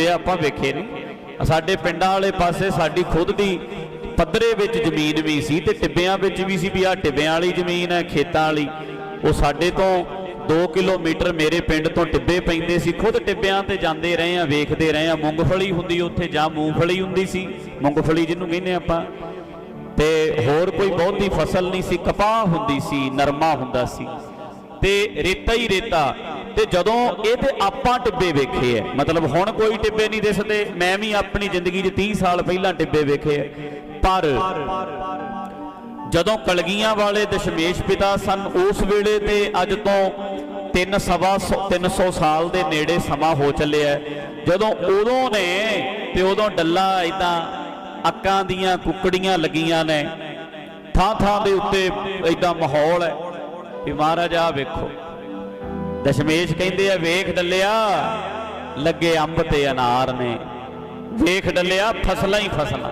ਟਿੱਬੇ ਆਪਾਂ ਵੇਖੇ ਨਹੀਂ ਸਾਡੇ ਪਿੰਡਾਂ ਵਾਲੇ ਪਾਸੇ ਸਾਡੀ ਖੁਦ ਦੀ ਪੱਧਰੇ ਵਿੱਚ ਜ਼ਮੀਨ ਵੀ ਸੀ ਤੇ ਟਿੱਬਿਆਂ ਵਿੱਚ ਵੀ ਸੀ ਵੀ ਆ ਟਿੱਬਿਆਂ ਵਾਲੀ ਜ਼ਮੀਨ ਹੈ, ਖੇਤਾਂ ਵਾਲੀ। ਉਹ ਸਾਡੇ ਤੋਂ 2 ਕਿਲੋਮੀਟਰ ਮੇਰੇ ਪਿੰਡ ਤੋਂ ਟਿੱਬੇ ਪੈਂਦੇ ਸੀ। ਖੁਦ ਟਿੱਬਿਆਂ ਤੇ ਜਾਂਦੇ ਰਹੇ ਆ, ਵੇਖਦੇ ਰਹੇ ਆ। ਮੂੰਗਫਲੀ ਹੁੰਦੀ ਉੱਥੇ, ਜਾਂ ਮੂੰਗਫਲੀ ਹੁੰਦੀ ਸੀ। ਮੂੰਗਫਲੀ ਜਿਹਨੂੰ ਕਹਿੰਦੇ ਆਪਾਂ। ਤੇ ਹੋਰ ਕੋਈ ਬਹੁਤੀ ਫਸਲ ਨਹੀਂ ਸੀ। ਕਪਾਹ ਹੁੰਦੀ ਸੀ, ਨਰਮਾ ਹੁੰਦਾ ਸੀ। ਤੇ ਰੇਤਾ ਹੀ ਰੇਤਾ। ਤੇ ਜਦੋਂ ਇਹ ਤੇ ਆਪਾਂ ਟਿੱਬੇ ਵੇਖੇ ਐ, ਮਤਲਬ ਹੁਣ ਕੋਈ ਟਿੱਬੇ ਨਹੀਂ ਦਿਸਦੇ ਮੈਂ ਵੀ ਆਪਣੀ ਜ਼ਿੰਦਗੀ 'ਚ 30 ਸਾਲ ਪਹਿਲਾਂ ਟਿੱਬੇ ਵੇਖੇ ਐ। ਪਰ ਜਦੋਂ ਕਲਗੀਆਂ ਵਾਲੇ ਦਸ਼ਮੇਸ਼ ਪਿਤਾ ਸਨ, ਉਸ ਵੇਲੇ ਤੇ ਅੱਜ ਤੋਂ 3 ਸਵਾ 300 ਸਾਲ ਦੇ ਨੇੜੇ ਸਮਾਂ ਹੋ ਚੱਲਿਆ ਜਦੋਂ ਉਦੋਂ ਨੇ ਤੇ ਉਦੋਂ ਡੱਲਾ ਇਦਾਂ ਅੱਕਾਂ ਦੀਆਂ ਕੁੱਕੜੀਆਂ ਲੱਗੀਆਂ ਨੇ। ਥਾਂ ਥਾਂ ਦੇ ਉੱਤੇ ਇਦਾਂ ਮਾਹੌਲ ਹੈ ਵੀ ਮਹਾਰਾਜ ਆ ਵੇਖੋ। ਦਸ਼ਮੇਸ਼ ਕਹਿੰਦੇ ਆ, ਵੇਖ ਡੱਲਿਆ, ਲੱਗੇ ਅੰਬ ਤੇ ਅਨਾਰ ਨੇ। ਵੇਖ ਡੱਲਿਆ, ਫਸਲਾਂ ਹੀ ਫਸਲਾਂ।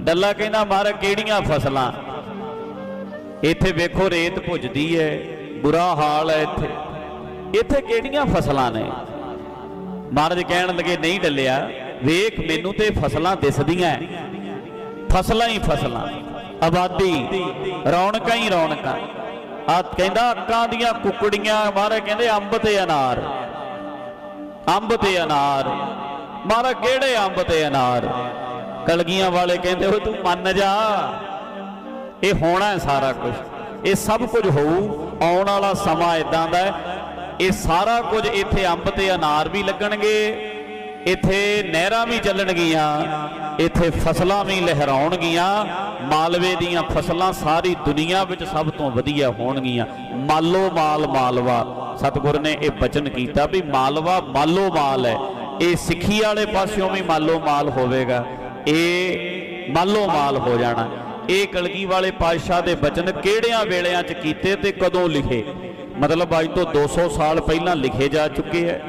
ਡੱਲਾ ਕਹਿੰਦਾ ਮਹਾਰਾਜ ਕਿਹੜੀਆਂ ਫਸਲਾਂ? ਇੱਥੇ ਵੇਖੋ, ਰੇਤ ਭੁੱਜਦੀ ਹੈ ਬੁਰਾ ਹਾਲ ਹੈ ਇੱਥੇ। ਇੱਥੇ ਕਿਹੜੀਆਂ ਫਸਲਾਂ ਨੇ? ਮਹਾਰਾਜ ਕਹਿਣ ਲੱਗੇ, ਨਹੀਂ ਡੱਲਿਆ, ਵੇਖ, ਮੈਨੂੰ ਤੇ ਫਸਲਾਂ ਦਿਸਦੀਆਂ ਫਸਲਾਂ ਹੀ ਫਸਲਾਂ। ਆਬਾਦੀ, ਰੌਣਕਾਂ ਹੀ ਰੌਣਕਾਂ। ਆ ਕਹਿੰਦਾ ਅੱਕਾਂ ਦੀਆਂ ਕੁਕੜੀਆਂ, ਮਹਾਰਾਜ ਕਹਿੰਦੇ, ਅੰਬ ਤੇ ਅਨਾਰ। ਅੰਬ ਤੇ ਅਨਾਰ। ਮਹਾਰਾਜ, ਕਿਹੜੇ ਅੰਬ ਤੇ ਅਨਾਰ? ਕਲਗੀਆਂ ਵਾਲੇ ਕਹਿੰਦੇ ਉਹ ਤੂੰ ਮੰਨ ਜਾ। ਇਹ ਹੋਣਾ ਹੈ ਸਾਰਾ ਕੁਝ। ਇਹ ਸਭ ਕੁਝ ਹੋਊ, ਆਉਣ ਵਾਲਾ ਸਮਾਂ ਇਦਾਂ ਦਾ ਹੈ। ਇਹ ਸਾਰਾ ਕੁਝ ਇੱਥੇ ਅੰਬ ਤੇ ਅਨਾਰ ਵੀ ਲੱਗਣਗੇ। ਇੱਥੇ ਨਹਿਰਾਂ ਵੀ ਚੱਲਣਗੀਆਂ ਇੱਥੇ ਫਸਲਾਂ ਵੀ ਲਹਿਰਾਉਣਗੀਆਂ ਮਾਲਵੇ ਦੀਆਂ ਫਸਲਾਂ ਸਾਰੀ ਦੁਨੀਆ ਵਿੱਚ ਸਭ ਤੋਂ ਵਧੀਆ ਹੋਣਗੀਆਂ। ਮਾਲੋ ਮਾਲ, ਮਾਲਵਾ। ਸਤਿਗੁਰ ਨੇ ਇਹ ਬਚਨ ਕੀਤਾ ਵੀ ਮਾਲਵਾ ਮਾਲੋ ਮਾਲ ਹੈ। ਇਹ ਸਿੱਖੀ ਵਾਲੇ ਪਾਸਿਓਂ ਵੀ ਮਾਲੋ ਮਾਲ ਹੋਵੇਗਾ। ਇਹ ਮਾਲੋ ਮਾਲ ਹੋ ਜਾਣਾ। ਇਹ ਕਲਗੀ ਵਾਲੇ ਪਾਤਸ਼ਾਹ ਦੇ ਬਚਨ ਕਿਹੜਿਆਂ ਵੇਲਿਆਂ 'ਚ ਕੀਤੇ ਤੇ ਕਦੋਂ ਲਿਖੇ? ਮਤਲਬ ਅੱਜ ਤੋਂ 200 ਸਾਲ ਪਹਿਲਾਂ ਲਿਖੇ ਜਾ ਚੁੱਕੇ ਹੈ।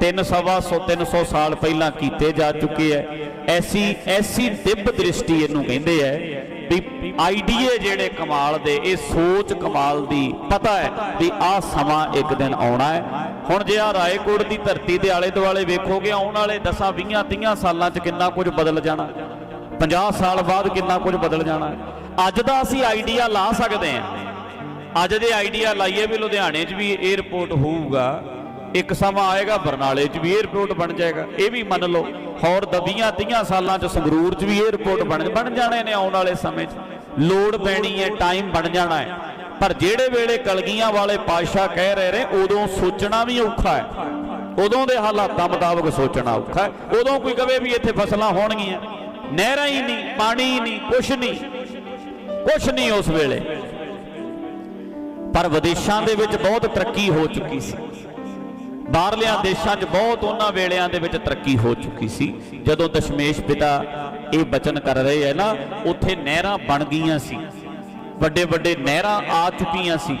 ਤਿੰਨ ਸਵਾ 100 300 ਸਾਲ ਪਹਿਲਾਂ ਕੀਤੇ ਜਾ ਚੁੱਕੇ ਹੈ ਐਸੀ ਐਸੀ ਦਿਵ ਦ੍ਰਿਸ਼ਟੀ ਇਹਨੂੰ ਕਹਿੰਦੇ ਹੈ ਵੀ ਆਈਡੀਏ ਜਿਹੜੇ ਕਮਾਲ ਦੇ, ਇਹ ਸੋਚ ਕਮਾਲ ਦੀ, ਪਤਾ ਹੈ ਵੀ ਆਹ ਸਮਾਂ ਇੱਕ ਦਿਨ ਆਉਣਾ ਹੈ ਹੁਣ ਜੇ ਆ ਰਾਏਕੋਟ ਦੀ ਧਰਤੀ ਦੇ ਆਲੇ ਦੁਆਲੇ ਵੇਖੋਗੇ, ਆਉਣ ਵਾਲੇ 10 20 30 ਸਾਲਾਂ 'ਚ ਕਿੰਨਾ ਕੁਝ ਬਦਲ ਜਾਣਾ। 50 ਸਾਲ ਬਾਅਦ ਕਿੰਨਾ ਕੁਝ ਬਦਲ ਜਾਣਾ। ਅੱਜ ਦਾ ਅਸੀਂ ਆਈਡੀਆ ਲਾ ਸਕਦੇ ਹਾਂ ਅੱਜ ਦੇ ਆਈਡੀਆ ਲਾਈਏ ਵੀ ਲੁਧਿਆਣੇ 'ਚ ਵੀ 에ਅਰਪੋਰਟ ਹੋਊਗਾ ਇੱਕ ਸਮਾਂ ਆਏਗਾ ਬਰਨਾਲੇ 'ਚ ਵੀ 에ਅਰਪੋਰਟ ਬਣ ਜਾਏਗਾ। ਇਹ ਵੀ ਮੰਨ ਲਓ, ਹੋਰ ਦਬੀਆਂ 30 ਸਾਲਾਂ 'ਚ ਸੰਗਰੂਰ 'ਚ ਵੀ 에ਅਰਪੋਰਟ ਬਣ ਬਣ ਜਾਣੇ ਨੇ ਆਉਣ ਵਾਲੇ ਸਮੇਂ 'ਚ। ਲੋੜ ਪੈਣੀ ਹੈ ਟਾਈਮ ਬਣ ਜਾਣਾ ਹੈ। ਪਰ ਜਿਹੜੇ ਵੇਲੇ ਕਲਗੀਆਂ ਵਾਲੇ ਪਾਤਸ਼ਾਹ ਕਹਿ ਰਹੇ ਨੇ, ਉਦੋਂ ਸੋਚਣਾ ਵੀ ਔਖਾ ਹੈ। ਉਦੋਂ ਦੇ ਹਾਲਾਤਾਂ ਮੁਤਾਬਕ ਸੋਚਣਾ ਔਖਾ ਹੈ। ਉਦੋਂ ਕੋਈ ਕਵੇ ਵੀ ਇੱਥੇ ਫਸਲਾਂ ਹੋਣਗੀਆਂ। ਨਹਿਰਾਂ ਹੀ ਨਹੀਂ, ਪਾਣੀ ਹੀ ਨਹੀਂ, ਕੁਛ ਨਹੀਂ। ਕੁਛ ਨਹੀਂ ਉਸ ਵੇਲੇ। ਪਰ ਵਿਦੇਸ਼ਾਂ ਦੇ ਵਿੱਚ ਬਹੁਤ ਤਰੱਕੀ ਹੋ ਚੁੱਕੀ ਸੀ। ਬਾਹਰਲਿਆਂ ਦੇਸ਼ਾਂ 'ਚ ਬਹੁਤ ਉਹਨਾਂ ਵੇਲਿਆਂ ਦੇ ਵਿੱਚ ਤਰੱਕੀ ਹੋ ਚੁੱਕੀ ਸੀ। ਜਦੋਂ ਦਸ਼ਮੇਸ਼ ਪਿਤਾ ਇਹ ਬਚਨ ਕਰ ਰਹੇ ਹੈ ਨਾ, ਉੱਥੇ ਨਹਿਰਾਂ ਬਣ ਗਈਆਂ ਸੀ। ਵੱਡੇ ਵੱਡੇ ਨਹਿਰਾਂ ਆ ਚੁੱਕੀਆਂ ਸੀ।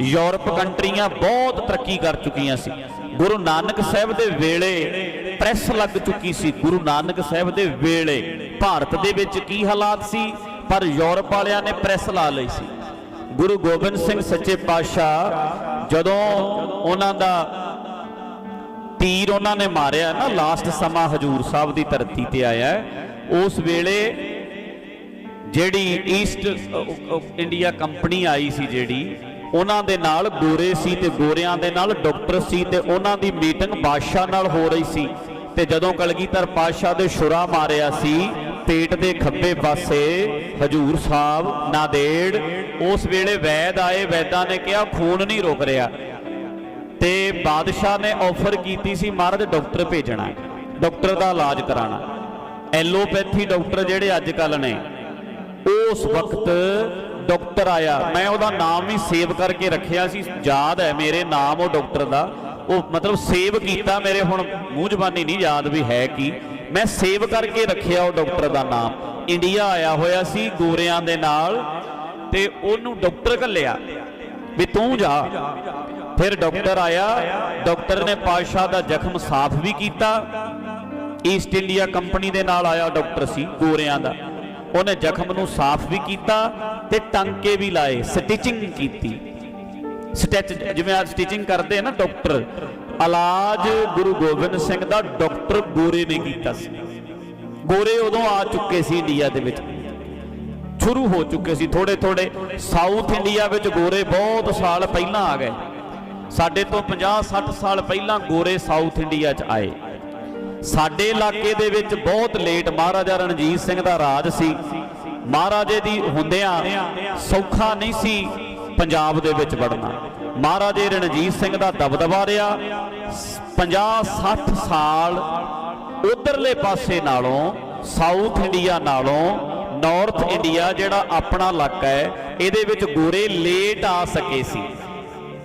ਯੂਰਪ ਕੰਟਰੀਆਂ ਬਹੁਤ ਤਰੱਕੀ ਕਰ ਚੁੱਕੀਆਂ ਸੀ। ਗੁਰੂ ਨਾਨਕ ਸਾਹਿਬ ਦੇ ਵੇਲੇ ਪ੍ਰੈਸ ਲੱਗ ਚੁੱਕੀ ਸੀ, ਗੁਰੂ ਨਾਨਕ ਸਾਹਿਬ ਦੇ ਵੇਲੇ। ਭਾਰਤ ਦੇ ਵਿੱਚ ਕੀ ਹਾਲਾਤ ਸੀ? ਪਰ ਯੂਰਪ ਵਾਲਿਆਂ ਨੇ ਪ੍ਰੈਸ ਲਾ ਲਈ ਸੀ। ਗੁਰੂ ਗੋਬਿੰਦ ਸਿੰਘ ਸੱਚੇ ਪਾਤਸ਼ਾਹ ਜਦੋਂ ਉਹਨਾਂ ਦਾ ਤੀਰ ਉਹਨਾਂ ਨੇ ਮਾਰਿਆ ਨਾ ਲਾਸਟ ਸਮਾਂ ਹਜੂਰ ਸਾਹਿਬ ਦੀ ਧਰਤੀ ਤੇ ਆਇਆ ਉਸ ਵੇਲੇ ਜਿਹੜੀ ਈਸਟ ਇੰਡੀਆ ਕੰਪਨੀ ਆਈ ਸੀ ਜਿਹੜੀ, ਉਹਨਾਂ ਦੇ ਨਾਲ ਗੋਰੇ ਸੀ ਤੇ ਗੋਰਿਆਂ ਦੇ ਨਾਲ ਡਾਕਟਰ ਸੀ ਤੇ ਉਹਨਾਂ ਦੀ ਮੀਟਿੰਗ ਬਾਦਸ਼ਾਹ ਨਾਲ ਹੋ ਰਹੀ ਸੀ। ਤੇ ਜਦੋਂ ਕਲਗੀਧਰ ਪਾਤਸ਼ਾਹ ਦੇ ਸ਼ੁਰਾ ਮਾਰਿਆ ਸੀ, ਪੇਟ ਦੇ ਖੱਬੇ ਪਾਸੇ ਹਜੂਰ ਸਾਹਿਬ ਨਾਦੇੜ ਉਸ ਵੇਲੇ ਵੈਦ ਆਏ, ਵੈਦਾਂ ਨੇ ਕਿਹਾ, ਖੂਨ ਨਹੀਂ ਰੁਕ ਰਿਹਾ। ਤੇ ਬਾਦਸ਼ਾਹ ਨੇ ਆਫਰ ਕੀਤੀ ਸੀ, ਮਹਾਰਾਜ ਡਾਕਟਰ ਭੇਜਣਾ, ਡਾਕਟਰ ਦਾ ਇਲਾਜ ਕਰਾਣਾ ਐਲੋਪੈਥੀ ਡਾਕਟਰ ਜਿਹੜੇ ਅੱਜ ਕੱਲ ਨੇ ਉਸ ਵਕਤ ਡਾਕਟਰ ਆਇਆ। ਮੈਂ ਉਹਦਾ ਨਾਮ ਵੀ ਸੇਵ ਕਰਕੇ ਰੱਖਿਆ ਸੀ, ਯਾਦ ਹੈ ਮੇਰੇ ਨਾਮ ਉਹ ਡਾਕਟਰ ਦਾ। ਉਹ ਮਤਲਬ ਸੇਵ ਕੀਤਾ ਮੇਰੇ, ਹੁਣ ਮੂੰਹ ਜ਼ਬਾਨੀ ਨਹੀਂ ਯਾਦ ਵੀ ਹੈ ਕੀ। ਮੈਂ ਸੇਵ ਕਰਕੇ ਰੱਖਿਆ ਉਹ ਡਾਕਟਰ ਦਾ ਨਾਮ। ਇੰਡੀਆ ਆਇਆ ਹੋਇਆ ਸੀ ਗੋਰਿਆਂ ਦੇ ਨਾਲ ਤੇ ਉਹਨੂੰ ਡਾਕਟਰ ਘੱਲਿਆ ਵੀ ਤੂੰ ਜਾ। ਫਿਰ ਡਾਕਟਰ ਆਇਆ, ਡਾਕਟਰ ਨੇ ਪਾਤਸ਼ਾਹ ਦਾ ਜ਼ਖਮ ਸਾਫ਼ ਵੀ ਕੀਤਾ। ਈਸਟ ਇੰਡੀਆ ਕੰਪਨੀ ਦੇ ਨਾਲ ਆਇਆ ਡਾਕਟਰ ਸੀ, ਗੋਰਿਆਂ ਦਾ। ਉਹਨੇ ਜ਼ਖਮ ਨੂੰ ਸਾਫ਼ ਵੀ ਕੀਤਾ ਤੇ ਟਾਂਕੇ ਵੀ ਲਾਏ ਸਟਿਚਿੰਗ ਕੀਤੀ। ਸਟਿਚ ਜਿਵੇਂ ਆ ਸਟਿਚਿੰਗ ਕਰਦੇ ਆ ਨਾ ਡਾਕਟਰ, ਇਲਾਜ ਗੁਰੂ ਗੋਬਿੰਦ ਸਿੰਘ ਦਾ ਡਾਕਟਰ ਗੋਰੇ ਨੇ ਕੀਤਾ ਸੀ। ਗੋਰੇ ਉਦੋਂ ਆ ਚੁੱਕੇ ਸੀ ਇੰਡੀਆ ਦੇ ਵਿੱਚ। ਸ਼ੁਰੂ ਹੋ ਚੁੱਕੇ ਸੀ ਥੋੜੇ ਥੋੜੇ ਸਾਊਥ ਇੰਡੀਆ ਵਿੱਚ ਗੋਰੇ ਬਹੁਤ ਸਾਲ ਪਹਿਲਾਂ ਆ ਗਏ। ਸਾਡੇ ਤੋਂ 50 60 ਸਾਲ ਪਹਿਲਾਂ ਗੋਰੇ ਸਾਊਥ ਇੰਡੀਆ 'ਚ ਆਏ। ਸਾਡੇ ਇਲਾਕੇ ਦੇ ਵਿੱਚ ਬਹੁਤ ਲੇਟ ਮਹਾਰਾਜਾ ਰਣਜੀਤ ਸਿੰਘ ਦਾ ਰਾਜ ਸੀ। ਮਹਾਰਾਜੇ ਦੀ ਹੁੰਦਿਆਂ ਸੌਖਾ ਨਹੀਂ ਸੀ ਪੰਜਾਬ ਦੇ ਵਿੱਚ ਵੜਨਾ। ਮਹਾਰਾਜੇ ਰਣਜੀਤ ਸਿੰਘ ਦਾ ਦਬਦਬਾ ਰਿਹਾ। 50 60 ਸਾਲ ਉਧਰਲੇ ਪਾਸੇ ਨਾਲੋਂ, ਸਾਊਥ ਇੰਡੀਆ ਨਾਲੋਂ ਨਾਰਥ ਇੰਡੀਆ ਜਿਹੜਾ ਆਪਣਾ ਇਲਾਕਾ ਹੈ, ਇਹਦੇ ਵਿੱਚ ਗੋਰੇ ਲੇਟ ਆ ਸਕੇ ਸੀ।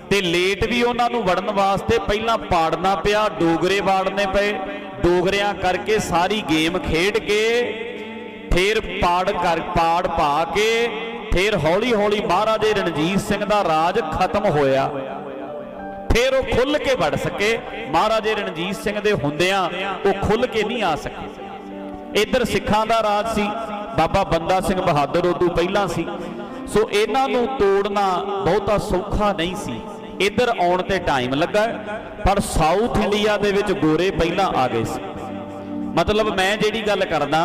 ਤੇ ਲੇਟ ਵੀ ਉਹਨਾਂ ਨੂੰ ਵੜਨ ਵਾਸਤੇ ਪਹਿਲਾਂ ਪਾੜਨਾ ਪਿਆ, ਡੋਗਰੇ ਵਾੜਨੇ ਪਏ। ਡੋਗਰਿਆਂ ਕਰਕੇ ਸਾਰੀ ਗੇਮ ਖੇਡ ਕੇ, ਫਿਰ ਪਾੜ ਕਰ, ਪਾੜ ਪਾ ਕੇ, ਫਿਰ ਹੌਲੀ ਹੌਲੀ ਮਹਾਰਾਜੇ ਰਣਜੀਤ ਸਿੰਘ ਦਾ ਰਾਜ ਖਤਮ ਹੋਇਆ। ਫਿਰ ਉਹ ਖੁੱਲ ਕੇ ਵੜ ਸਕੇ। ਮਹਾਰਾਜੇ ਰਣਜੀਤ ਸਿੰਘ ਦੇ ਹੁੰਦਿਆਂ ਉਹ ਖੁੱਲ ਕੇ ਨਹੀਂ ਆ ਸਕੇ। ਇੱਧਰ ਸਿੱਖਾਂ ਦਾ ਰਾਜ ਸੀ। ਬਾਬਾ ਬੰਦਾ ਸਿੰਘ ਬਹਾਦਰ ਉਦੋਂ ਪਹਿਲਾਂ ਸੀ। ਸੋ ਇਹਨਾਂ ਨੂੰ ਤੋੜਨਾ ਬਹੁਤਾ ਸੌਖਾ ਨਹੀਂ ਸੀ। ਇੱਧਰ ਆਉਣ ਤੇ ਟਾਈਮ ਲੱਗਾ, ਪਰ ਸਾਊਥ ਇੰਡੀਆ ਦੇ ਵਿੱਚ ਗੋਰੇ ਪਹਿਲਾਂ ਆ ਗਏ ਸੀ। ਮਤਲਬ ਮੈਂ ਜਿਹੜੀ ਗੱਲ ਕਰਦਾ,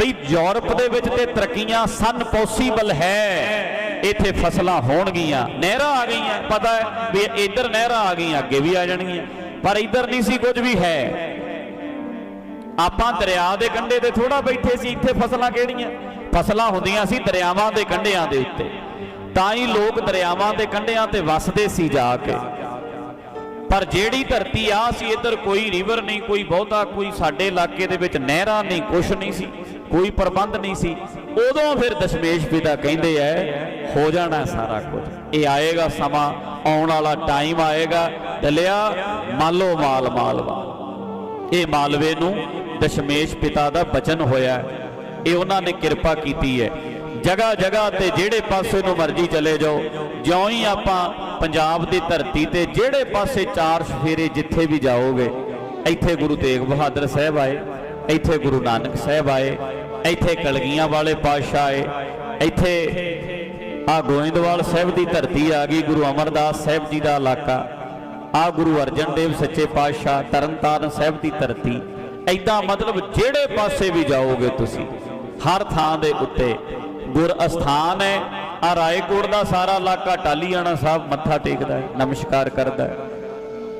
ਬਈ ਯੂਰਪ ਦੇ ਵਿੱਚ ਤੇ ਤਰੱਕੀਆਂ ਸਨ ਪੋਸੀਬਲ ਹੈ। ਇੱਥੇ ਫਸਲਾਂ ਹੋਣਗੀਆਂ, ਨਹਿਰਾਂ ਆ ਗਈਆਂ। ਪਤਾ ਹੈ ਵੀ ਇੱਧਰ ਨਹਿਰਾਂ ਆ ਗਈਆਂ, ਅੱਗੇ ਵੀ ਆ ਜਾਣਗੀਆਂ। ਪਰ ਇੱਧਰ ਨਹੀਂ ਸੀ ਕੁਝ ਵੀ ਹੈ। ਆਪਾਂ ਦਰਿਆ ਦੇ ਕੰਢੇ ਤੇ ਥੋੜਾ ਬੈਠੇ ਸੀ, ਇੱਥੇ ਫਸਲਾਂ ਕਿਹੜੀਆਂ? ਫਸਲਾਂ ਹੁੰਦੀਆਂ ਸੀ ਦਰਿਆਵਾਂ ਦੇ ਕੰਢਿਆਂ ਦੇ ਉੱਤੇ। ਤਾਂ ਹੀ ਲੋਕ ਦਰਿਆਵਾਂ ਦੇ ਕੰਢਿਆਂ ਤੇ ਵਸਦੇ ਸੀ ਜਾ ਕੇ। ਪਰ ਜਿਹੜੀ ਧਰਤੀ ਆ ਸੀ ਇੱਧਰ ਕੋਈ ਰਿਵਰ ਨਹੀਂ, ਕੋਈ ਬਹੁਤਾ, ਕੋਈ ਸਾਡੇ ਇਲਾਕੇ ਦੇ ਵਿੱਚ ਨਹਿਰਾਂ ਨਹੀਂ, ਕੁਛ ਨਹੀਂ ਸੀ, ਕੋਈ ਪ੍ਰਬੰਧ ਨਹੀਂ ਸੀ। ਉਦੋਂ ਫਿਰ ਦਸ਼ਮੇਸ਼ ਪਿਤਾ ਕਹਿੰਦੇ ਐ, ਹੋ ਜਾਣਾ ਸਾਰਾ ਕੁਝ। ਇਹ ਆਏਗਾ ਸਮਾਂ, ਆਉਣ ਵਾਲਾ ਟਾਈਮ ਆਏਗਾ। ਦਲਿਆ ਮਾਲੋ, ਮਾਲ ਮਾਲਵਾ ਇਹ ਮਾਲਵੇ ਨੂੰ ਦਸ਼ਮੇਸ਼ ਪਿਤਾ ਦਾ ਬਚਨ ਹੋਇਆ। ਇਹ ਉਹਨਾਂ ਨੇ ਕਿਰਪਾ ਕੀਤੀ ਹੈ ਜਗ੍ਹਾ ਜਗ੍ਹਾ ਤੇ ਜਿਹੜੇ ਪਾਸੇ ਨੂੰ ਮਰਜ਼ੀ ਚਲੇ ਜਾਓ, ਜਿਉਂ ਹੀ ਆਪਾਂ ਪੰਜਾਬ ਦੀ ਧਰਤੀ ਤੇ ਜਿਹੜੇ ਪਾਸੇ ਚਾਰ ਸਫੇਰੇ ਜਿੱਥੇ ਵੀ ਜਾਓਗੇ, ਇੱਥੇ ਗੁਰੂ ਤੇਗ ਬਹਾਦਰ ਸਾਹਿਬ ਆਏ, ਇੱਥੇ ਗੁਰੂ ਨਾਨਕ ਸਾਹਿਬ ਆਏ, ਇੱਥੇ ਕਲਗੀਆਂ ਵਾਲੇ ਪਾਤਸ਼ਾਹ ਆਏ, ਇੱਥੇ ਆ ਗੋਇੰਦਵਾਲ ਸਾਹਿਬ ਦੀ ਧਰਤੀ ਆ ਗਈ, ਗੁਰੂ ਅਮਰਦਾਸ ਸਾਹਿਬ ਜੀ ਦਾ ਇਲਾਕਾ, ਆ ਗੁਰੂ ਅਰਜਨ ਦੇਵ ਸੱਚੇ ਪਾਤਸ਼ਾਹ ਤਰਨਤਾਰਨ ਸਾਹਿਬ ਦੀ ਧਰਤੀ ਐਦਾਂ ਮਤਲਬ ਜਿਹੜੇ ਪਾਸੇ ਵੀ ਜਾਓਗੇ ਤੁਸੀਂ, ਹਰ ਥਾਂ ਦੇ ਉੱਤੇ ਗੁਰ ਅਸਥਾਨ ਹੈ ਆ ਰਾਏਕੋਟ ਦਾ ਸਾਰਾ ਇਲਾਕਾ ਟਾਲੀਆਣਾ ਸਾਹਿਬ ਮੱਥਾ ਟੇਕਦਾ ਹੈ, ਨਮਸਕਾਰ ਕਰਦਾ ਹੈ।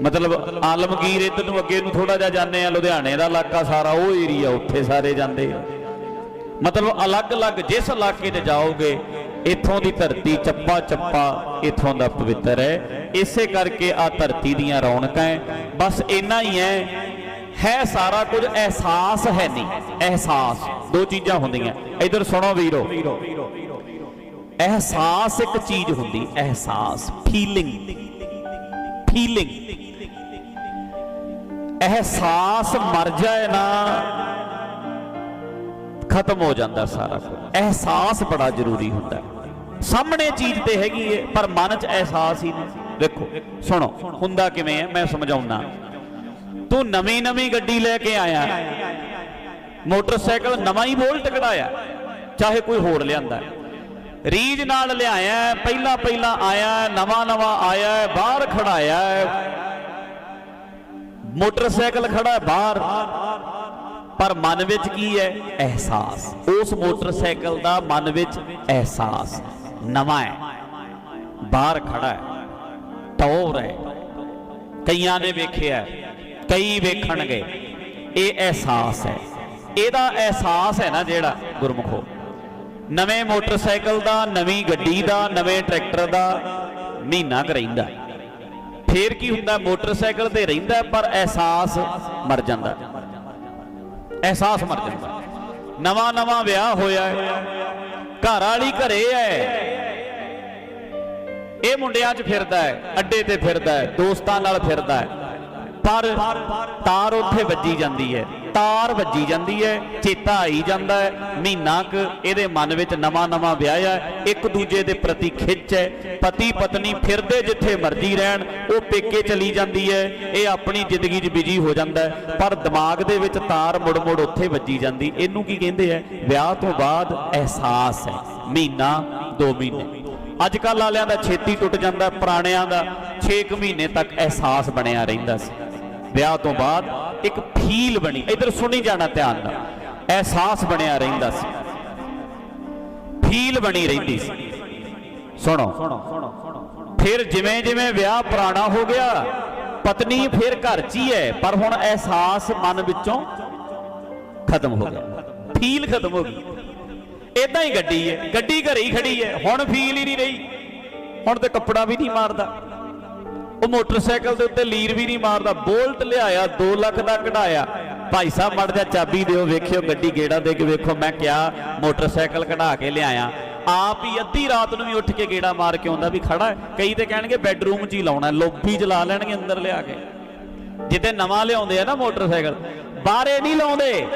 ਮਤਲਬ ਆਲਮਗੀਰ ਇੱਧਰ ਨੂੰ ਅੱਗੇ ਨੂੰ ਥੋੜਾ ਜਿਹਾ ਜਾਂਦੇ ਆ ਲੁਧਿਆਣੇ ਦਾ ਇਲਾਕਾ ਸਾਰਾ ਉਹ ਏਰੀਆ ਉੱਥੇ ਸਾਰੇ ਜਾਂਦੇ ਆ। ਮਤਲਬ ਅਲੱਗ-ਅਲੱਗ ਜਿਸ ਇਲਾਕੇ ਤੇ ਜਾਓਗੇ, ਇੱਥੋਂ ਦੀ ਧਰਤੀ ਚੱਪਾ ਚੱਪਾ ਇੱਥੋਂ ਦਾ ਪਵਿੱਤਰ ਹੈ। ਇਸੇ ਕਰਕੇ ਆ ਧਰਤੀ ਦੀਆਂ ਰੌਣਕਾਂ ਹੈ। ਬਸ ਇੰਨਾ ਹੀ ਹੈ ਹੈ ਸਾਰਾ ਕੁਝ ਅਹਿਸਾਸ ਹੈ ਨਹੀਂ। ਅਹਿਸਾਸ, ਦੋ ਚੀਜ਼ਾਂ ਹੁੰਦੀਆਂ। ਇਧਰ ਸੁਣੋ ਵੀਰੋ। ਅਹਿਸਾਸ ਇੱਕ ਚੀਜ਼ ਹੁੰਦੀ, ਅਹਿਸਾਸ ਫੀਲਿੰਗ ਫੀਲਿੰਗ ਅਹਿਸਾਸ ਮਰ ਜਾਏ ਨਾ, ਖਤਮ ਹੋ ਜਾਂਦਾ ਸਾਰਾ ਕੁਝ। ਅਹਿਸਾਸ ਬੜਾ ਜ਼ਰੂਰੀ ਹੁੰਦਾ। ਸਾਹਮਣੇ ਚੀਜ਼ ਤੇ ਹੈਗੀ ਏ, ਪਰ ਮਨ 'ਚ ਅਹਿਸਾਸ ਹੀ ਨਹੀਂ। ਦੇਖੋ ਸੁਣੋ, ਹੁੰਦਾ ਕਿਵੇਂ ਹੈ? ਮੈਂ ਸਮਝਾਉਣਾ ਤੂੰ ਨਵੀਂ ਨਵੀਂ ਗੱਡੀ ਲੈ ਕੇ ਆਇਆ। ਮੋਟਰਸਾਈਕਲ ਨਵਾਂ ਹੀ ਬੋਲਟ ਕਢਾਇਆ। ਚਾਹੇ ਕੋਈ ਹੋਰ ਲਿਆਂਦਾ। ਹੈ। ਰੀਜ ਨਾਲ ਲਿਆਇਆ ਹੈ, ਪਹਿਲਾਂ ਪਹਿਲਾਂ ਆਇਆ ਨਵਾਂ ਨਵਾਂ ਆਇਆ ਬਾਹਰ ਖੜਾਇਆ। ਮੋਟਰਸਾਈਕਲ ਖੜਾ ਬਾਹਰ। ਪਰ ਮਨ ਵਿੱਚ ਕੀ ਹੈ? ਅਹਿਸਾਸ। ਉਸ ਮੋਟਰਸਾਈਕਲ ਦਾ ਮਨ ਵਿੱਚ ਅਹਿਸਾਸ। ਨਵਾਂ ਹੈ। ਬਾਹਰ ਖੜਾ ਹੈ। ਟੌਰ ਹੈ। ਕਈਆਂ ਨੇ ਵੇਖਿਆ ਕਈ ਵੇਖਣਗੇ। ਇਹ ਅਹਿਸਾਸ ਹੈ। ਇਹਦਾ ਅਹਿਸਾਸ ਹੈ ਨਾ ਜਿਹੜਾ ਗੁਰਮੁਖੋ। ਨਵੇਂ ਮੋਟਰਸਾਈਕਲ ਦਾ, ਨਵੀਂ ਗੱਡੀ ਦਾ, ਨਵੇਂ ਟਰੈਕਟਰ ਦਾ ਮਹੀਨਾ ਕੁ ਰਹਿੰਦਾ। ਫੇਰ ਕੀ ਹੁੰਦਾ? ਮੋਟਰਸਾਈਕਲ ਤੇ ਰਹਿੰਦਾ, ਪਰ ਅਹਿਸਾਸ ਮਰ ਜਾਂਦਾ। ਅਹਿਸਾਸ ਮਰ ਜਾਂਦਾ। ਨਵਾਂ ਨਵਾਂ ਵਿਆਹ ਹੋਇਆ ਹੈ। ਘਰ ਵਾਲੀ ਘਰੇ ਹੈ। ਇਹ ਮੁੰਡਿਆਂ 'ਚ ਫਿਰਦਾ ਹੈ, ਅੱਡੇ ਤੇ ਫਿਰਦਾ ਹੈ, ਦੋਸਤਾਂ ਨਾਲ ਫਿਰਦਾ ਹੈ। ਪਰ ਤਾਰ ਉੱਥੇ ਵੱਜੀ ਜਾਂਦੀ ਹੈ। ਤਾਰ ਵੱਜੀ ਜਾਂਦੀ ਹੈ, ਚੇਤਾ ਆਈ ਜਾਂਦਾ ਹੈ। ਮਹੀਨਾ ਕੁ ਇਹਦੇ ਮਨ ਵਿੱਚ ਨਵਾਂ ਨਵਾਂ ਵਿਆਹ ਹੈ। ਇੱਕ ਦੂਜੇ ਦੇ ਪ੍ਰਤੀ ਖਿੱਚ ਹੈ। ਪਤੀ ਪਤਨੀ ਫਿਰਦੇ ਜਿੱਥੇ ਮਰਜ਼ੀ ਰਹਿਣ, ਉਹ ਪੇਕੇ ਚਲੀ ਜਾਂਦੀ ਹੈ। ਇਹ ਆਪਣੀ ਜ਼ਿੰਦਗੀ 'ਚ ਬਿਜ਼ੀ ਹੋ ਜਾਂਦਾ ਪਰ ਦਿਮਾਗ ਦੇ ਵਿੱਚ ਤਾਰ ਮੁੜ ਮੁੜ ਉੱਥੇ ਵੱਜੀ ਜਾਂਦੀ। ਇਹਨੂੰ ਕੀ ਕਹਿੰਦੇ ਆ ਵਿਆਹ ਤੋਂ ਬਾਅਦ ਅਹਿਸਾਸ ਹੈ। ਮਹੀਨਾ 2 ਮਹੀਨੇ। ਅੱਜ ਕੱਲ ਵਾਲਿਆਂ ਦਾ ਛੇਤੀ ਟੁੱਟ ਜਾਂਦਾ, ਪੁਰਾਣਿਆਂ ਦਾ। 6 ਮਹੀਨੇ ਤੱਕ ਅਹਿਸਾਸ ਬਣਿਆ ਰਹਿੰਦਾ ਸੀ। ਵਿਆਹ ਤੋਂ ਬਾਅਦ ਇੱਕ ਫੀਲ ਬਣੀ, ਇਧਰ ਸੁਣੀ ਜਾਣਾ ਧਿਆਨ ਨਾਲ, ਅਹਿਸਾਸ ਬਣਿਆ ਰਹਿੰਦਾ ਸੀ। ਫੀਲ ਬਣੀ ਰਹਿੰਦੀ ਸੀ। ਸੁਣੋ। ਫਿਰ ਜਿਵੇਂ ਜਿਵੇਂ ਵਿਆਹ ਪੁਰਾਣਾ ਹੋ ਗਿਆ, ਪਤਨੀ ਫਿਰ ਘਰ 'ਚ ਹੀ ਹੈ, ਪਰ ਹੁਣ ਅਹਿਸਾਸ ਮਨ ਵਿੱਚੋਂ ਖਤਮ ਹੋ ਗਿਆ। ਫੀਲ ਖਤਮ ਹੋ ਗਈ। ਇਦਾਂ ਹੀ ਗੱਡੀ ਹੈ, ਗੱਡੀ ਘਰੇ ਹੀ ਖੜੀ ਹੈ, ਹੁਣ ਫੀਲ ਹੀ ਨਹੀਂ ਰਹੀ। ਹੁਣ ਤੇ ਕੱਪੜਾ ਵੀ ਨਹੀਂ ਮਾਰਦਾ। ਉਹ ਮੋਟਰਸਾਈਕਲ ਦੇ ਉੱਤੇ ਲੀਰ ਵੀ ਨਹੀਂ ਮਾਰਦਾ, ਬੋਲਟ ਲਿਆਇਆ 2 ਲੱਖ ਦਾ ਕਢਾਇਆ। ਭਾਈ ਸਾਹਿਬ, ਮੜ ਜਾ ਚਾਬੀ ਦਿਓ, ਵੇਖਿਓ ਗੱਡੀ ਗੇੜਾ ਦੇ ਕੇ ਵੇਖੋ। ਮੈਂ ਕਿਹਾ, ਮੋਟਰਸਾਈਕਲ ਕਢਾ ਕੇ ਲਿਆਇਆ। ਆਪ ਹੀ ਅੱਧੀ ਰਾਤ ਨੂੰ ਵੀ ਉੱਠ ਕੇ ਗੇੜਾ ਮਾਰ ਕੇ ਆਉਂਦਾ ਵੀ ਖੜਾ ਹੈ। ਕਈ ਤੇ ਕਹਿਣਗੇ ਬੈੱਡਰੂਮ 'ਚ ਹੀ ਲਾਉਣਾ ਲੋਬੀ 'ਚ ਲਾ ਲੈਣਗੇ ਅੰਦਰ ਲਿਆ ਕੇ। ਜਿੱਦੇ ਨਵਾਂ ਲਿਆਉਂਦੇ ਆ ਨਾ ਮੋਟਰਸਾਈਕਲ, ਬਾਹਰੇ ਨਹੀਂ ਲਾਉਂਦੇ।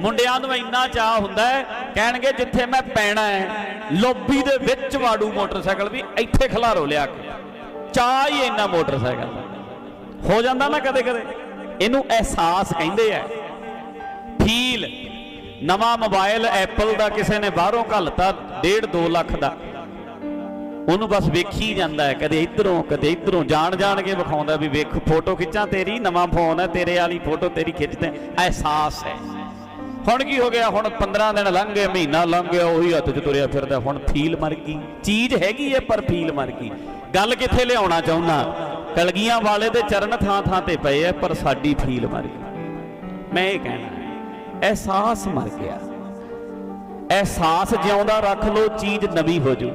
ਮੁੰਡਿਆਂ ਨੂੰ ਇੰਨਾ ਚਾਹ ਹੁੰਦਾ ਹੈ, ਕਹਿਣਗੇ ਜਿੱਥੇ ਮੈਂ ਪੈਣਾ ਹੈ, ਲੋਬੀ ਦੇ ਵਿੱਚ ਵਾੜੂ ਮੋਟਰਸਾਈਕਲ ਵੀ ਇੱਥੇ ਖਲਾਰੋ ਲਿਆ ਕੇ। ਚਾਹ ਹੀ ਇੰਨਾ ਮੋਟਰਸਾਈਕਲ। ਹੋ ਜਾਂਦਾ ਨਾ ਕਦੇ ਕਦੇ। ਇਹਨੂੰ ਅਹਿਸਾਸ ਕਹਿੰਦੇ ਆ। ਫੀਲ, ਨਵਾਂ ਮੋਬਾਈਲ ਐਪਲ ਦਾ ਕਿਸੇ ਨੇ ਬਾਹਰੋਂ ਘੱਲਤਾ 1.5 2 ਲੱਖ ਦਾ। ਉਹਨੂੰ ਬਸ ਵੇਖੀ ਜਾਂਦਾ ਹੈ, ਕਦੇ ਇਧਰੋਂ ਕਦੇ ਇਧਰੋਂ। ਜਾਣ ਜਾਣ ਕੇ ਵਿਖਾਉਂਦਾ ਵੀ ਵੇਖ, ਫੋਟੋ ਖਿੱਚਾਂ ਤੇਰੀ, ਨਵਾਂ ਫੋਨ ਹੈ, ਤੇਰੇ ਵਾਲੀ ਫੋਟੋ ਤੇਰੀ ਖਿੱਚਦੇ। ਅਹਿਸਾਸ ਹੈ। ਹੁਣ ਕੀ ਹੋ ਗਿਆ? ਹੁਣ 15 ਦਿਨ ਲੰਘ ਗਏ, ਮਹੀਨਾ ਲੰਘ ਗਿਆ, ਉਹੀ ਹੱਥ 'ਚ ਤੁਰਿਆ ਫਿਰਦਾ। ਹੁਣ ਫੀਲ ਮਰ ਗਈ। ਚੀਜ਼ ਹੈਗੀ ਹੈ ਪਰ ਫੀਲ ਮਰ ਗਈ। ਗੱਲ ਕਿੱਥੇ ਲਿਆਉਣਾ ਚਾਹੁੰਦਾ? ਕਲਗੀਆਂ ਵਾਲੇ ਦੇ ਚਰਨ ਥਾਂ ਥਾਂ ਤੇ ਪਏ ਐ ਪਰ ਸਾਡੀ ਫੀਲ ਮਰ ਗਈ। ਮੈਂ ਇਹ ਕਹਿਣਾ ਅਹਿਸਾਸ ਮਰ ਗਿਆ। ਅਹਿਸਾਸ ਜਿਉਂਦਾ ਰੱਖ ਲੋ ਚੀਜ਼ ਨਵੀਂ ਹੋ ਜੂ।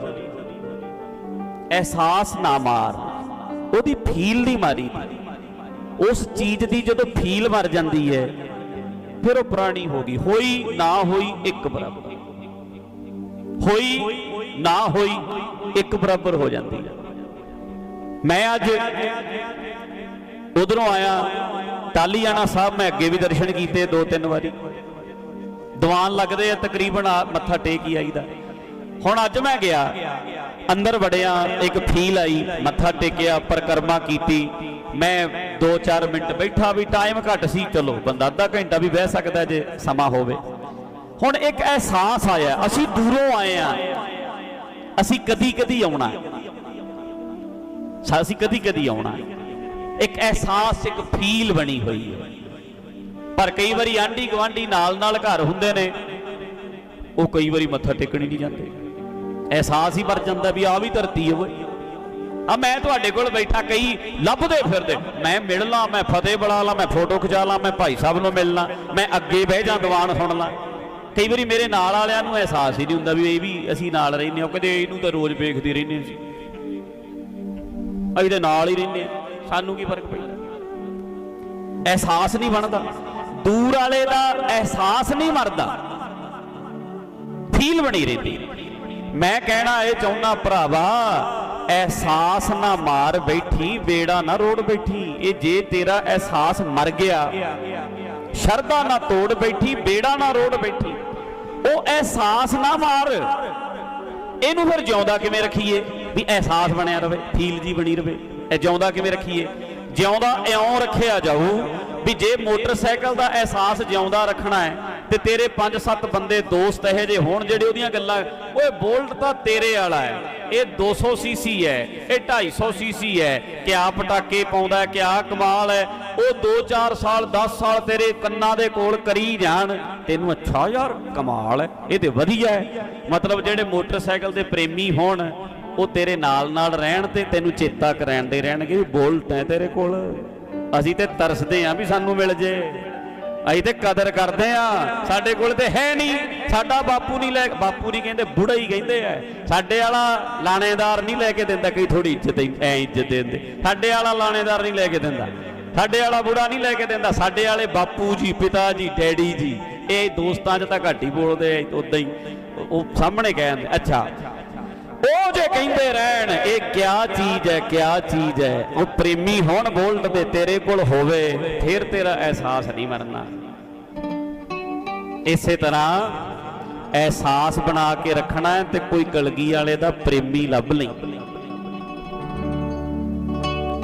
ਅਹਿਸਾਸ ਨਾ ਮਾਰ। ਉਹਦੀ ਫੀਲ ਨਹੀਂ ਮਾਰੀ ਉਸ ਚੀਜ਼ ਦੀ ਜਦੋਂ ਫੀਲ ਮਰ ਜਾਂਦੀ ਹੈ ਫਿਰ ਉਹ ਪੁਰਾਣੀ ਹੋ ਗਈ। ਹੋਈ, ਨਾ ਹੋਈ, ਇੱਕ ਬਰਾਬਰ। ਹੋਈ, ਨਾ ਹੋਈ, ਇੱਕ ਬਰਾਬਰ ਹੋ ਜਾਂਦੀ ਹੈ। ਮੈਂ ਅੱਜ ਉਧਰੋਂ ਆਇਆ, ਟਾਲੀਆਣਾ ਸਾਹਿਬ, ਮੈਂ ਅੱਗੇ ਵੀ ਦਰਸ਼ਨ ਕੀਤੇ ਦੋ ਤਿੰਨ ਵਾਰੀ। ਦੀਵਾਨ ਲੱਗਦੇ ਆ, ਤਕਰੀਬਨ ਆ- ਮੱਥਾ ਟੇਕ ਹੀ ਆਈਦਾ। ਹੁਣ ਅੱਜ ਮੈਂ ਗਿਆ, ਅੰਦਰ ਵੜਿਆ, ਇੱਕ ਫੀਲ ਆਈ, ਮੱਥਾ ਟੇਕਿਆ, ਪਰਕਰਮਾ ਕੀਤੀ। ਮੈਂ 2-4 ਮਿੰਟ ਬੈਠਾ ਵੀ ਟਾਈਮ ਘੱਟ ਸੀ, ਚਲੋ, ਬੰਦਾ ਅੱਧਾ ਘੰਟਾ ਵੀ ਬਹਿ ਸਕਦਾ ਜੇ ਸਮਾਂ ਹੋਵੇ। ਹੁਣ ਇੱਕ ਅਹਿਸਾਸ ਆਇਆ, ਅਸੀਂ ਦੂਰੋਂ ਆਏ ਆ ਅਸੀਂ ਕਦੀ ਕਦੀ ਆਉਣਾ ਅਸੀਂ ਕਦੀ ਕਦੀ ਆਉਣਾ। ਇੱਕ ਅਹਿਸਾਸ, ਇੱਕ ਫੀਲ ਬਣੀ ਹੋਈ ਹੈ। ਪਰ ਕਈ ਵਾਰੀ ਆਂਢੀ ਗਵਾਂਢੀ ਨਾਲ ਨਾਲ ਘਰ ਹੁੰਦੇ ਨੇ, ਉਹ ਕਈ ਵਾਰੀ ਮੱਥਾ ਟੇਕਣ ਹੀ ਨਹੀਂ ਜਾਂਦੇ। ਅਹਿਸਾਸ ਹੀ ਮਰ ਜਾਂਦਾ ਵੀ ਆ ਵੀ ਧਰਤੀ ਹੈ ਓਏ। ਆ ਮੈਂ ਤੁਹਾਡੇ ਕੋਲ ਬੈਠਾ ਕਈ ਲੱਭਦੇ ਫਿਰਦੇ। ਮੈਂ ਮਿਲ ਲਾਂ, ਮੈਂ ਫਤਿਹ ਬੁਲਾ ਲਾਂ, ਮੈਂ ਫੋਟੋ ਖਿਚਾ ਲਾਂ, ਮੈਂ ਭਾਈ ਸਾਹਿਬ ਨੂੰ ਮਿਲ ਲਾਂ, ਮੈਂ ਅੱਗੇ ਬਹਿ ਜਾਂ ਦੀਵਾਨ ਸੁਣ ਲਾਂ। ਕਈ ਵਾਰੀ ਮੇਰੇ ਨਾਲ ਵਾਲਿਆਂ ਨੂੰ ਅਹਿਸਾਸ ਹੀ ਨਹੀਂ ਹੁੰਦਾ ਵੀ ਇਹ ਵੀ ਅਸੀਂ ਨਾਲ ਰਹਿੰਦੇ ਹਾਂ ਕਦੇ ਇਹਨੂੰ ਤਾਂ ਰੋਜ਼ ਵੇਖਦੇ ਰਹਿੰਦੇ ਸੀ ਅਸੀਂ ਤਾਂ ਨਾਲ ਹੀ ਰਹਿੰਦੇ ਹਾਂ। ਸਾਨੂੰ ਕੀ ਫ਼ਰਕ ਪੈਂਦਾ? ਅਹਿਸਾਸ ਨਹੀਂ ਬਣਦਾ। ਦੂਰ ਵਾਲੇ ਦਾ ਅਹਿਸਾਸ ਨਹੀਂ ਮਰਦਾ। ਫੀਲ ਬਣੀ ਰਹਿੰਦੀ। ਮੈਂ ਕਹਿਣਾ ਇਹ ਚਾਹੁੰਦਾ ਭਰਾਵਾ, ਅਹਿਸਾਸ ਨਾ ਮਾਰ ਬੈਠੀ ਬੇੜਾ ਨਾ ਰੋੜ ਬੈਠੀ। ਇਹ ਜੇ ਤੇਰਾ ਅਹਿਸਾਸ ਮਰ ਗਿਆ, ਸ਼ਰਧਾ ਨਾ ਤੋੜ ਬੈਠੀ ਬੇੜਾ ਨਾ ਰੋੜ ਬੈਠੀ। ਉਹ ਅਹਿਸਾਸ ਨਾ ਮਾਰ। ਇਹਨੂੰ ਫਿਰ ਜਿਉਂਦਾ ਕਿਵੇਂ ਰੱਖੀਏ? ਵੀ ਅਹਿਸਾਸ ਬਣਿਆ ਰਵੇ, ਫੀਲ ਜੀ ਬਣੀ ਰਵੇ। ਇਹ ਜਿਉਂਦਾ ਕਿਵੇਂ ਰੱਖੀਏ? ਜਿਉਂਦਾ ਇਉਂ ਰੱਖਿਆ ਜਾਊ ਵੀ ਜੇ ਮੋਟਰਸਾਈਕਲ ਦਾ ਅਹਿਸਾਸ ਜਿਉਂਦਾ ਰੱਖਣਾ ਹੈ ਤੇ ਤੇਰੇ 5-7 ਬੰਦੇ ਦੋਸਤ ਇਹੋ ਜਿਹੇ ਹੋਣ ਜਿਹੜੇ ਉਹਦੀਆਂ ਗੱਲਾਂ ਓਏ ਬੋਲਟ ਤਾਂ ਤੇਰੇ ਵਾਲਾ ਹੈ ਇਹ 200 ਸੀਸੀ ਹੈ ਇਹ 250 ਸੀਸੀ ਹੈ ਕਿਆ ਪਟਾਕੇ ਪਾਉਂਦਾ ਹੈ, ਕਿਆ ਕਮਾਲ ਹੈ ਉਹ 2-4 ਸਾਲ 10 ਸਾਲ ਤੇਰੇ ਕੰਨਾਂ ਦੇ ਕੋਲ ਕਰੀ ਜਾਣ ਤੈਨੂੰ ਅੱਛਾ ਯਾਰ ਕਮਾਲ ਹੈ ਇਹ ਤੇ ਵਧੀਆ ਹੈ ਮਤਲਬ ਜਿਹੜੇ ਮੋਟਰਸਾਈਕਲ ਦੇ ਪ੍ਰੇਮੀ ਹੋਣ ਉਹ ਤੇਰੇ ਨਾਲ ਨਾਲ ਰਹਿਣ ਤੇ ਤੈਨੂੰ ਚੇਤਾ ਕਰਾਉਂਦੇ ਰਹਿਣਗੇ ਵੀ ਬੋਲਟ ਹੈ ਤੇਰੇ ਕੋਲ। ਅਸੀਂ ਤੇ ਤਰਸਦੇ ਆਂ ਵੀ ਸਾਨੂੰ ਮਿਲ ਜੇ। ਅਸੀਂ ਤੇ ਕਦਰ ਕਰਦੇ ਆ। ਸਾਡੇ ਕੋਲ ਤੇ ਹੈ ਨਹੀਂ ਸਾਡਾ ਬਾਪੂ ਨਹੀਂ ਲੈ ਬਾਪੂ ਨਹੀਂ ਕਹਿੰਦੇ, ਬੁੜਾ ਹੀ ਕਹਿੰਦੇ ਆ। ਸਾਡੇ ਵਾਲਾ ਲਾਣੇਦਾਰ ਨਹੀਂ ਲੈ ਕੇ ਦਿੰਦਾ ਕਈ ਥੋੜੀ ਇੱਜ਼ਤ ਐ ਇੱਜ਼ਤ ਦਿੰਦੇ ਸਾਡੇ ਵਾਲਾ ਲਾਣੇਦਾਰ ਨਹੀਂ ਲੈ ਕੇ ਦਿੰਦਾ। ਸਾਡੇ ਵਾਲਾ ਬੁੜਾ ਨਹੀਂ ਲੈ ਕੇ ਦਿੰਦਾ। ਸਾਡੇ ਵਾਲੇ ਬਾਪੂ ਜੀ, ਪਿਤਾ ਜੀ, ਡੈਡੀ ਜੀ, ਇਹ ਦੋਸਤਾਂ 'ਚ ਤਾਂ ਘੱਟ ਹੀ ਬੋਲਦੇ ਆ ਉਦਾਂ ਹੀ। ਉਹ ਸਾਹਮਣੇ ਕਹਿੰਦੇ ਅੱਛਾ ਉਹ ਜੇ ਕਹਿੰਦੇ ਰਹਿਣ, ਇਹ ਕਿਆ ਚੀਜ਼ ਹੈ, ਕਿਆ ਚੀਜ਼ ਹੈ? ਉਹ ਪ੍ਰੇਮੀ ਹੋਣ ਬੋਲਟ ਦੇ ਤੇਰੇ ਕੋਲ ਹੋਵੇ, ਫਿਰ ਤੇਰਾ ਅਹਿਸਾਸ ਨਹੀਂ ਮਰਨਾ। ਇਸੇ ਤਰ੍ਹਾਂ ਅਹਿਸਾਸ ਬਣਾ ਕੇ ਰੱਖਣਾ ਤੇ ਕੋਈ ਕਲਗੀ ਵਾਲੇ ਦਾ ਪ੍ਰੇਮੀ ਲੱਭ ਲਈ।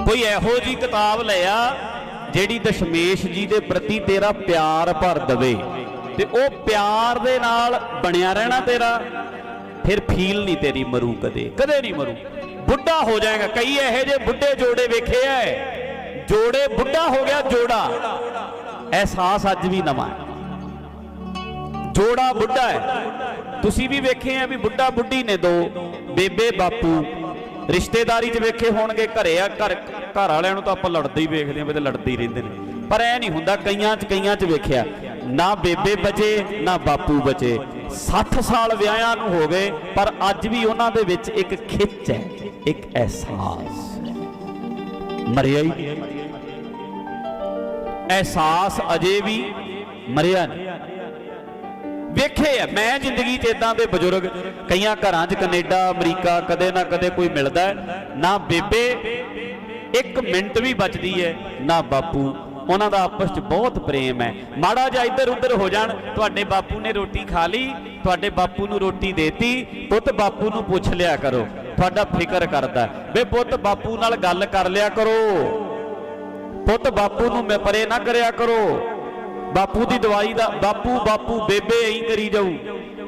ਕੋਈ ਇਹੋ ਜੀ ਕਿਤਾਬ ਲਿਆ ਜਿਹੜੀ ਦਸ਼ਮੇਸ਼ ਜੀ ਦੇ ਪ੍ਰਤੀ ਤੇਰਾ ਪਿਆਰ ਭਰ ਦਵੇ ਤੇ ਉਹ ਪਿਆਰ ਦੇ ਨਾਲ ਬਣਿਆ ਰਹਿਣਾ ਤੇਰਾ। ਫਿਰ ਫੀਲ ਨਹੀਂ ਤੇਰੀ ਮਰੂ ਕਦੇ ਕਦੇ ਨਹੀਂ ਮਰੂ। ਬੁੱਢਾ ਹੋ ਜਾਏਗਾ, ਕਈ ਇਹੋ ਜਿਹੇ ਬੁੱਢੇ ਜੋੜੇ ਵੇਖੇ ਐ। ਜੋੜੇ ਬੁੱਢਾ ਹੋ ਗਿਆ, ਜੋੜਾ। ਅਹਿਸਾਸ ਅੱਜ ਵੀ ਨਵਾਂ ਜੋੜਾ ਬੁੱਢਾ ਹੈ ਤੁਸੀਂ ਵੀ ਵੇਖੇ ਆ ਵੀ ਬੁੱਢਾ ਬੁੱਢੀ ਨੇ ਦੋ, ਬੇਬੇ ਬਾਪੂ। ਰਿਸ਼ਤੇਦਾਰੀ 'ਚ ਵੇਖੇ ਹੋਣਗੇ, ਘਰੇ ਆ, ਘਰ ਘਰ ਵਾਲਿਆਂ ਨੂੰ ਤਾਂ ਆਪਾਂ ਲੜਦੇ ਹੀ ਵੇਖਦੇ ਆ ਵੀ ਤੇ ਲੜਦੇ ਹੀ ਰਹਿੰਦੇ ਨੇ। ਪਰ ਐ ਨਹੀਂ ਹੁੰਦਾ, ਕਈਆਂ 'ਚ ਕਈਆਂ 'ਚ ਵੇਖਿਆ। ਨਾ ਬੇਬੇ ਬਚੇ, ਨਾ ਬਾਪੂ ਬਚੇ। 60 ਸਾਲ ਵਿਆਹਿਆਂ ਨੂੰ ਹੋ ਗਏ, ਪਰ ਅੱਜ ਵੀ ਉਹਨਾਂ ਦੇ ਵਿੱਚ ਇੱਕ ਖਿੱਚ ਹੈ, ਇੱਕ ਅਹਿਸਾਸ ਮਰਿਆ ਹੀ ਅਹਿਸਾਸ ਅਜੇ ਵੀ ਮਰਿਆ ਨਹੀਂ। ਵੇਖੇ ਆ, ਮੈਂ ਜ਼ਿੰਦਗੀ 'ਚ ਇਦਾਂ ਦੇ ਬਜ਼ੁਰਗ ਕਈਆਂ ਘਰਾਂ 'ਚ, ਕੈਨੇਡਾ, ਅਮਰੀਕਾ, ਕਦੇ ਨਾ ਕਦੇ ਕੋਈ ਮਿਲਦਾ ਨਾ ਬੇਬੇ, ਇੱਕ ਮਿੰਟ ਵੀ ਬਚਦੀ ਹੈ, ਨਾ ਬਾਪੂ। ਉਹਨਾਂ ਦਾ ਆਪਸ 'ਚ ਬਹੁਤ ਪ੍ਰੇਮ ਹੈ। ਮਾੜਾ ਜਿਹਾ ਇੱਧਰ ਉੱਧਰ ਹੋ ਜਾਣ, ਤੁਹਾਡੇ ਬਾਪੂ ਨੇ ਰੋਟੀ ਖਾ ਲਈ, ਤੁਹਾਡੇ ਬਾਪੂ ਨੂੰ ਰੋਟੀ ਦੇਤੀ, ਪੁੱਤ ਬਾਪੂ ਨੂੰ ਪੁੱਛ ਲਿਆ ਕਰੋ। ਤੁਹਾਡਾ ਫਿਕਰ ਕਰਦਾ ਹੈ। ਵੇ ਪੁੱਤ ਬਾਪੂ ਨਾਲ ਗੱਲ ਕਰ ਲਿਆ ਕਰੋ। ਪੁੱਤ ਬਾਪੂ ਨੂੰ ਮੈਂ ਪਰੇ ਨਾ ਕਰਿਆ ਕਰੋ। ਬਾਪੂ ਦੀ ਦਵਾਈ ਦਾ, ਬਾਪੂ ਬਾਪੂ, ਬੇਬੇ ਐਂ ਕਰੀ ਜਾਊ।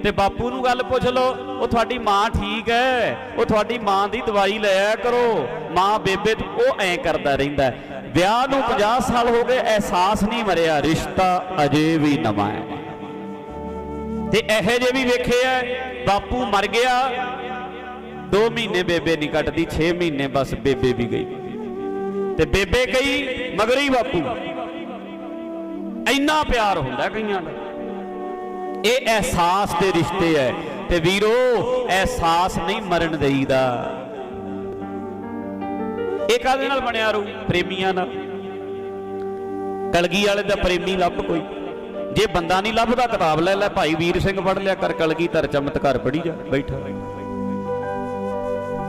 ਤੇ ਬਾਪੂ ਨੂੰ ਗੱਲ ਪੁੱਛ ਲਓ, ਉਹ ਤੁਹਾਡੀ ਮਾਂ ਠੀਕ ਹੈ। ਉਹ ਤੁਹਾਡੀ ਮਾਂ ਦੀ ਦਵਾਈ ਲੈ ਕਰੋ। ਮਾਂ, ਬੇਬੇ, ਉਹ ਐਂ ਕਰਦਾ ਰਹਿੰਦਾ ਵਿਆਹ ਨੂੰ 50 ਸਾਲ ਹੋ ਗਏ, ਅਹਿਸਾਸ ਨਹੀਂ ਮਰਿਆ, ਰਿਸ਼ਤਾ ਅਜੇ ਵੀ ਨਵਾਂ ਹੈ। ਤੇ ਇਹੋ ਜਿਹੇ ਵੀ ਵੇਖੇ ਆ, ਬਾਪੂ ਮਰ ਗਿਆ 2 ਮਹੀਨੇ ਬੇਬੇ ਨਹੀਂ ਕੱਟਦੀ 6 ਮਹੀਨੇ ਬਸ ਬੇਬੇ ਵੀ ਗਈ। ਤੇ ਬੇਬੇ ਗਈ ਮਗਰ ਹੀ ਬਾਪੂ। ਇੰਨਾ ਪਿਆਰ ਹੁੰਦਾ ਕਈਆਂ ਦਾ। ਇਹ ਅਹਿਸਾਸ ਦੇ ਰਿਸ਼ਤੇ ਐ ਤੇ ਵੀਰੋ, ਅਹਿਸਾਸ ਨਹੀਂ ਮਰਨ ਦੇਈਦਾ। ਇਹ ਕਾਹਦੇ ਨਾਲ ਬਣਿਆ ਰੂ ਪ੍ਰੇਮੀਆਂ ਨਾਲ। ਕਲਗੀ ਵਾਲੇ ਦਾ ਪ੍ਰੇਮੀ ਲੱਭ ਕੋਈ। ਜੇ ਬੰਦਾ ਨਹੀਂ ਲੱਭਦਾ, ਕਿਤਾਬ ਲੈ ਲੈ। ਭਾਈ ਵੀਰ ਸਿੰਘ ਪੜ੍ਹ ਲਿਆ ਕਰ। ਕਲਗੀ ਧਰ ਚਮਤਕਾਰ ਪੜ੍ਹੀ ਜਾ। ਬੈਠਾ।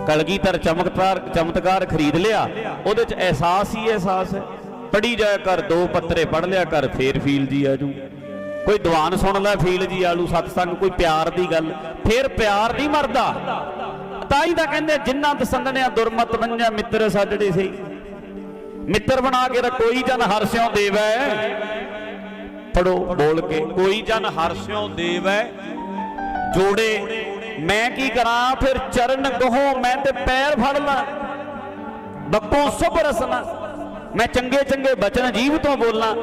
ਕਲਗੀਧਰ ਚਮਤਕਾਰ ਚਮਤਕਾਰ ਖਰੀਦ ਲਿਆ। ਉਹਦੇ ਚ ਅਹਿਸਾਸ ਹੀ ਅਹਿਸਾਸ ਹੈ। ਪੜੀ ਜਾਇਆ ਕਰ, ਦੋ ਪੱਤਰੇ ਪੜ ਲਿਆ ਕਰ, ਫੇਰ ਫੀਲ ਜੀ ਆਜੂ ਕੋਈ ਦੀਵਾਨ ਸੁਣ ਲੈ, ਫੀਲ ਜੀ ਆਲੂ। ਸਤਸੰਗ, ਕੋਈ ਪਿਆਰ ਦੀ ਗੱਲ। ਫੇਰ ਪਿਆਰ ਨਹੀਂ ਮਰਦਾ। ਤਾਂ ਹੀ ਤਾਂ ਕਹਿੰਦੇ, ਜਿੰਨਾ ਤਸੰਦਨਿਆ ਦੁਰਮਤ ਬੰਜਾ ਮਿੱਤਰ ਸਾਜੜੇ ਸੀ। ਮਿੱਤਰ ਬਣਾ ਕੇ ਕੋਈ ਜਨ ਹਰਸਿਓ ਦੇਵੈ। ਪੜੋ ਬੋਲ ਕੇ, ਕੋਈ ਜਨ ਹਰਸਿਓ ਦੇਵੈ। ਜੋੜੇ, ਮੈਂ ਕੀ ਕਰਾਂ? ਫਿਰ ਚਰਨ ਕਹੋ, ਮੈਂ ਤੇ ਪੈਰ ਫੜ ਲਾਂ। ਬੱਪੋ ਸੁਭ ਰਸਨਾ। ਮੈਂ ਚੰਗੇ ਚੰਗੇ ਬਚਨ ਜੀਵ ਤੋਂ ਬੋਲਾਂ।